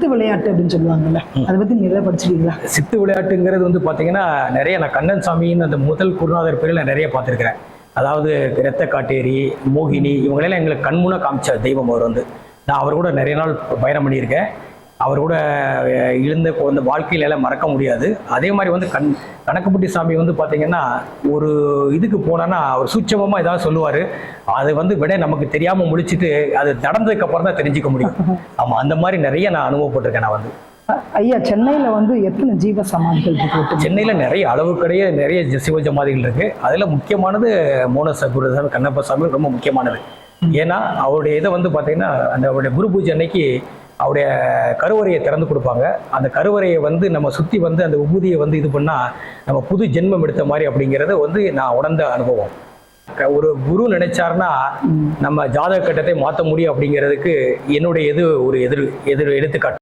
சித்து விளையாட்டு அப்படின்னு சொல்லுவாங்கல்ல அதை பத்தி நீங்க எதாவது படிச்சிருக்கீங்களா? சித்து விளையாட்டுங்கிறது வந்து பார்த்தீங்கன்னா நிறைய நான் கண்ணன் சாமின்னு அந்த முதல் குருநாதர் பேரில் நிறைய பார்த்துருக்கிறேன். அதாவது இரத்த காட்டேரி மோகினி இவங்களெல்லாம் எங்களுக்கு கண்முன காமிச்ச தெய்வம் அவர் வந்து. நான் அவர் கூட நிறைய நாள் பயணம் பண்ணியிருக்கேன். அவர் கூட அஹ், இருந்த அந்த வாழ்க்கையில எல்லாம் மறக்க முடியாது. அதே மாதிரி வந்து கண் கணக்குப்பட்டி சாமி வந்து பார்த்தீங்கன்னா ஒரு இதுக்கு போனான்னா அவர் சூட்சமமாக ஏதாவது சொல்லுவார். அது வந்து விட நமக்கு தெரியாமல் முடிச்சிட்டு அது நடந்ததுக்கு அப்புறம் தான் தெரிஞ்சுக்க முடியும். ஆமாம் அந்த மாதிரி நிறைய நான் அனுபவப்பட்டிருக்கேன் நான் வந்து. ஐயா சென்னையில வந்து எத்தனை ஜீவ சமாதிகள் இருக்கு சென்னையில நிறைய அளவுக்கடைய நிறைய ஜ- சிவ ஜமாதிகள் இருக்கு. அதுல முக்கியமானது மோன சகுரதர் கண்ணப்ப சாமி ரொம்ப முக்கியமானது. ஏன்னா அவருடைய இதை வந்து பார்த்தீங்கன்னா அந்த அவருடைய குரு பூஜை அன்னைக்கு அவருடைய கருவறையை திறந்து கொடுப்பாங்க. அந்த கருவறையை வந்து நம்ம சுத்தி வந்து அந்த உபூதியை வந்து இது பண்ணா நம்ம புது ஜென்மம் எடுத்த மாதிரி அப்படிங்கிறது வந்து நான் உணர்ந்த அனுபவம். ஒரு குரு நினைச்சாருன்னா நம்ம ஜாதக கட்டத்தை மாற்ற முடியும் அப்படிங்கிறதுக்கு என்னுடைய இது ஒரு எதிர் எதிர் எடுத்துக்காட்டு.